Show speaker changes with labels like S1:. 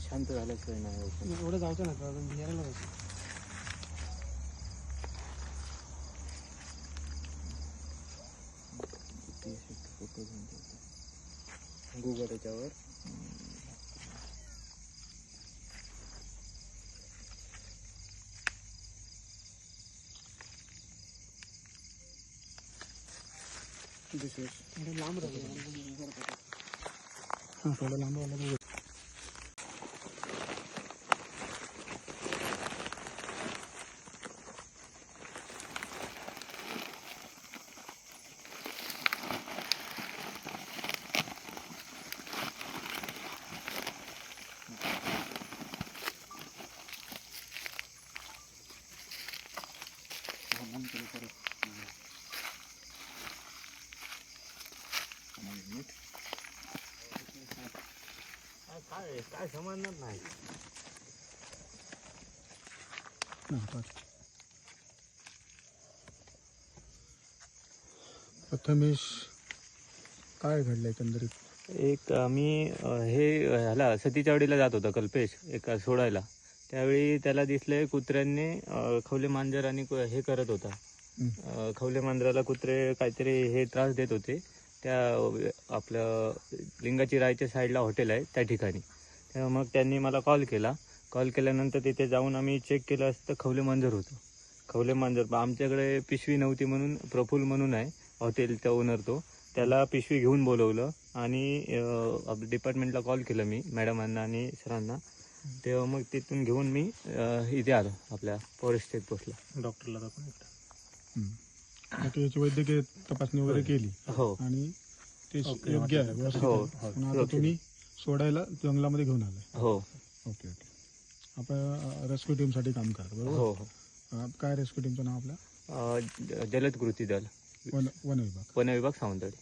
S1: शांत झाल्याशिवाय नाही open.
S2: एवढं जायचं ना अजून बिहारला जायचं
S1: photo घेऊन ठेवतो. गुगल याच्यावर
S2: थोडं लांब राहिलं हां
S1: काय काय समजणार नाही
S2: प्रथमेश काय घडलं एकंदरीत?
S1: एक आम्ही हे ह्याला सतीच्यावाडीला जात होता कल्पेश एका सोडायला. त्यावेळी त्याला दिसले कुत्र्यांनी खवले मांजर आणि कु- हे करत होता. खवले मांजराला कुत्रे काहीतरी हे त्रास देत होते. त्या आपलं लिंगाची रायच्या साईडला हॉटेल आहे त्या ठिकाणी. तेव्हा मग त्यांनी मला कॉल केला. कॉल केल्यानंतर तिथे जाऊन आम्ही चेक केलं असतं खवले मांजर होतं. खवले मांजर आमच्याकडे पिशवी नव्हती म्हणून प्रफुल म्हणून आहे हॉटेलचा ओनर तो. त्याला पिशवी घेऊन बोलवलं आणि डिपार्टमेंटला कॉल केलं मी मॅडमांना आणि सरांना तेव्हा मग तिथून घेऊन मी इथे आलो आपल्या फॉरेस्ट चेकपोस्टला
S2: डॉक्टरला दाखवून आता याची वैद्यकीय तपासणी वगैरे केली.
S1: हो.
S2: आणि ते योग्य आहे व्यवस्थित
S1: हो,
S2: आहे.
S1: हो,
S2: पण आता. तुम्ही सोडायला जंगलामध्ये घेऊन आलाय.
S1: हो.
S2: Okay okay. आपण रेस्क्यू टीमसाठी काम करतो बरोबर?
S1: हो हो.
S2: अं, काय रेस्क्यू टीमचं नाव आपलं?
S1: अ, ज- जलद कृती दल.
S2: वन वन विभाग.
S1: वन विभाग सावंतवाडी